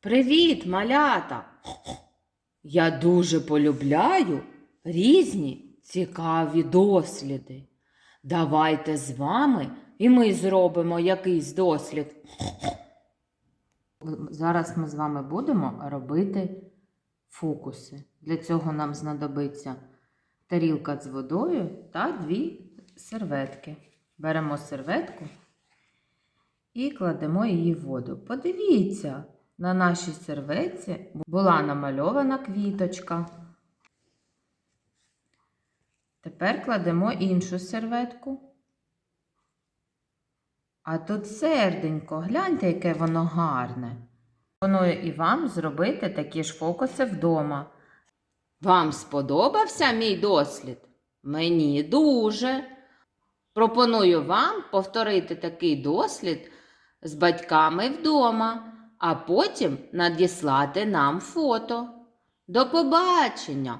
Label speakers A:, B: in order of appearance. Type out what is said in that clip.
A: Привіт, малята! Я дуже полюбляю різні цікаві досліди. Давайте з вами і ми зробимо якийсь дослід. Зараз ми з вами будемо робити фокуси. Для цього нам знадобиться тарілка з водою та дві серветки. Беремо серветку і кладемо її в воду. Подивіться, на нашій серветці була намальована квіточка. Тепер кладемо іншу серветку. А тут серденько, гляньте, яке воно гарне. Пропоную і вам зробити такі ж фокуси вдома. Вам сподобався мій дослід? Мені дуже. Пропоную вам повторити такий дослід з батьками вдома, а потім надіслати нам фото. До побачення!